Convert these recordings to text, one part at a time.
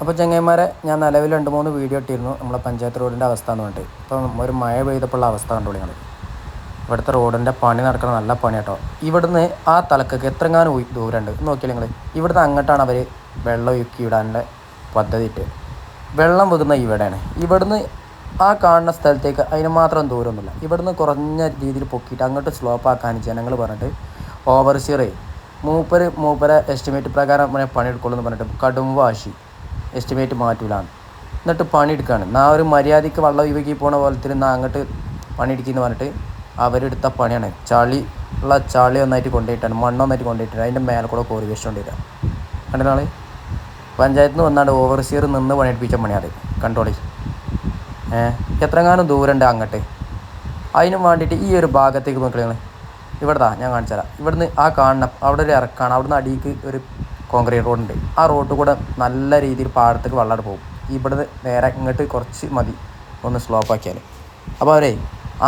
അപ്പോൾ ചങ്ങന്മാരെ ഞാൻ നിലവിൽ രണ്ട് മൂന്ന് വീഡിയോ ഇട്ടിരുന്നു. നമ്മളെ പഞ്ചായത്ത് റോഡിന്റെ അവസ്ഥ എന്ന് പറഞ്ഞിട്ട്. ഇപ്പം ഒരു മഴ പെയ്തപ്പോഴുള്ള അവസ്ഥ കണ്ടു നിങ്ങൾ ഇവിടുത്തെ റോഡിന്റെ പണി നടക്കുന്ന നല്ല പണി കേട്ടോ. ഇവിടുന്ന് ആ തലക്കൊക്കെ എത്രങ്ങാനും ദൂരമുണ്ട്. നോക്കിയാൽ നിങ്ങൾ ഇവിടുന്ന് അങ്ങോട്ടാണ് അവർ വെള്ളം ഒഴുക്കി വിടാനുള്ള പദ്ധതി ഇട്ട്. വെള്ളം വെക്കുന്ന ഇവിടെയാണ്. ഇവിടുന്ന് ആ കാണുന്ന സ്ഥലത്തേക്ക് അതിന് മാത്രം ദൂരമൊന്നുമില്ല. ഇവിടുന്ന് കുറഞ്ഞ രീതിയിൽ പൊക്കിയിട്ട് അങ്ങോട്ട് സ്ലോപ്പ് ആക്കാൻ ജനങ്ങൾ പറഞ്ഞിട്ട് ഓവർസിയർ മൂപ്പര് മൂപ്പരെ എസ്റ്റിമേറ്റ് പ്രകാരം പണി പണിയെടുക്കുള്ളൂ എന്ന് പറഞ്ഞിട്ട് കടും വാശി എസ്റ്റിമേറ്റ് മാറ്റൂലാണ്. എന്നിട്ട് പണിയെടുക്കുകയാണ് നാ ഒരു മര്യാദയ്ക്ക് വെള്ളം ഇവയ്ക്ക് പോണ പോലത്തിൽ നാ അങ്ങോട്ട് പണിയെടുക്കുന്നു പറഞ്ഞിട്ട് അവരെടുത്ത പണിയാണ്. ചളി ഉള്ള ചളി ഒന്നായിട്ട് കൊണ്ടുപോയിട്ടാണ്. മണ്ണ് ഒന്നായിട്ട് കൊണ്ടുപോയിട്ടാണ്. അതിന്റെ മേലെ കൂടെ കോറി വേസ്റ്റ് കൊണ്ടുവരിക കണ്ടിട്ടാൾ പഞ്ചായത്തിൽ നിന്ന് വന്നാണ്ട് ഓവർസിയർ നിന്ന് പണിയെടുപ്പിച്ച പണിയാണ് ഏഹ് എത്രങ്ങാനും ദൂരമുണ്ട് അങ്ങോട്ട്. അതിനും വേണ്ടിയിട്ട് ഈ ഒരു ഭാഗത്തേക്ക് നോക്കണേ നിങ്ങൾ ഇവിടെതാ ഞാൻ കാണിച്ചു തരാം ഇവിടുന്ന് ആ കാണണം അവിടെ ഒരു ഇറക്കാണ്. അവിടുന്ന് അടിക്ക് ഒരു കോൺക്രീറ്റ് റോഡുണ്ട് ആ റോഡ് കൂടെ നല്ല രീതിയിൽ പാടത്തേക്ക് വെള്ളം പോകും. ഇവിടുന്ന് നേരെ ഇങ്ങോട്ട് കുറച്ച് മതി. ഒന്ന് സ്ലോപ്പ് ആക്കിയാൽ അപ്പോൾ അവരെ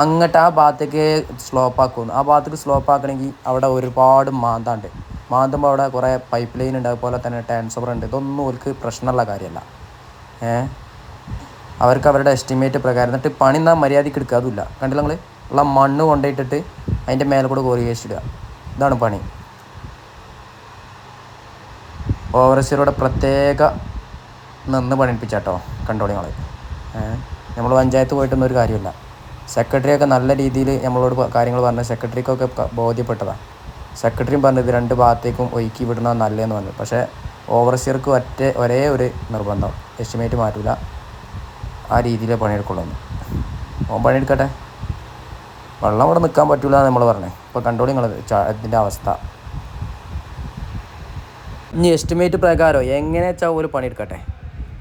അങ്ങോട്ട് ആ ഭാഗത്തേക്ക് സ്ലോപ്പ് ആക്കുന്നു. ആ ഭാഗത്തേക്ക് സ്ലോപ്പ് ആക്കണമെങ്കിൽ അവിടെ ഒരുപാട് മാന്താണ്ട്. മാന്തുമ്പോൾ അവിടെ കുറേ പൈപ്പ് ലൈൻ ഉണ്ട്. അതുപോലെ തന്നെ ട്രാൻസ്ഫർ ഉണ്ട്. ഇതൊന്നും അവർക്ക് പ്രശ്നമുള്ള കാര്യമല്ല. ഏഹ് അവർക്ക് അവരുടെ എസ്റ്റിമേറ്റ് പ്രകാരം എന്നിട്ട് പണി എന്നാൽ മര്യാദയ്ക്ക് എടുക്കുക അതുമില്ല കണ്ടില്ല നിങ്ങൾ ഉള്ള മണ്ണ് കൊണ്ടുപോയിട്ടിട്ട് അതിന്റെ മേലെ കൂടെ കോറി വേസ്റ്റ് ഇതാണ് പണി. ഓവർസീറോടെ പ്രത്യേക നിന്ന് പണിപ്പിച്ചാട്ടോ കണ്ടോളി നിങ്ങൾ നമ്മൾ പഞ്ചായത്ത് പോയിട്ടൊന്നും ഒരു കാര്യമില്ല. സെക്രട്ടറിയൊക്കെ നല്ല രീതിയിൽ നമ്മളോട് കാര്യങ്ങൾ പറഞ്ഞ് സെക്രട്ടറിക്കൊക്കെ ബോധ്യപ്പെട്ടതാണ് സെക്രട്ടറിയും പറഞ്ഞത് രണ്ട് ഭാഗത്തേക്കും ഒഴുക്കി വിടണം നല്ലതെന്ന് പറഞ്ഞു. പക്ഷേ ഓവർസിയർക്ക് ഒറ്റ ഒരേ ഒരു നിർബന്ധം. എസ്റ്റിമേറ്റ് മാറ്റില്ല ആ രീതിയിലേ പണിയെടുക്കുള്ളൂ. ഓൻ പണിയെടുക്കട്ടെ? വെള്ളം ഇവിടെ നിൽക്കാൻ പറ്റില്ല നമ്മൾ പറഞ്ഞേ. ഇപ്പോൾ കണ്ടോളി നിങ്ങൾ ഇതിന്റെ അവസ്ഥ. ഇനി എസ്റ്റിമേറ്റ് പ്രകാരം എങ്ങനെ വെച്ചാൽ ഒരു പണി പണിയെടുക്കട്ടെ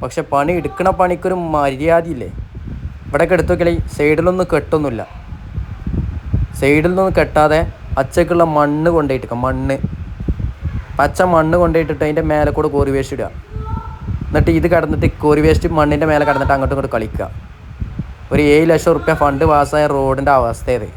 പക്ഷെ പണി എടുക്കണ പണിക്കൊരു മര്യാദയില്ലേ? ഇവിടെയൊക്കെ എടുത്തു നോക്കിയാൽ സൈഡിലൊന്നും കെട്ടൊന്നുമില്ല. സൈഡിൽ നിന്നൊന്നും കെട്ടാതെ അച്ചക്കുള്ള മണ്ണ് കൊണ്ടുപോയിട്ട് മണ്ണ്. പച്ച മണ്ണ് കൊണ്ടുപോയിട്ടിട്ട് അതിന്റെ മേലെ കൂടെ കോറി വേസ്റ്റ് ഇടുക. എന്നിട്ട് ഇത് കടന്നിട്ട് കോറി വേസ്റ്റ് മണ്ണിന്റെ മേലെ കടന്നിട്ട് അങ്ങോട്ടും ഇങ്ങോട്ട് കളിക്കുക. ഒരു ഏഴ് ലക്ഷം റുപ്യ ഫണ്ട് പാസ്സായ റോഡിന്റെ അവസ്ഥയത്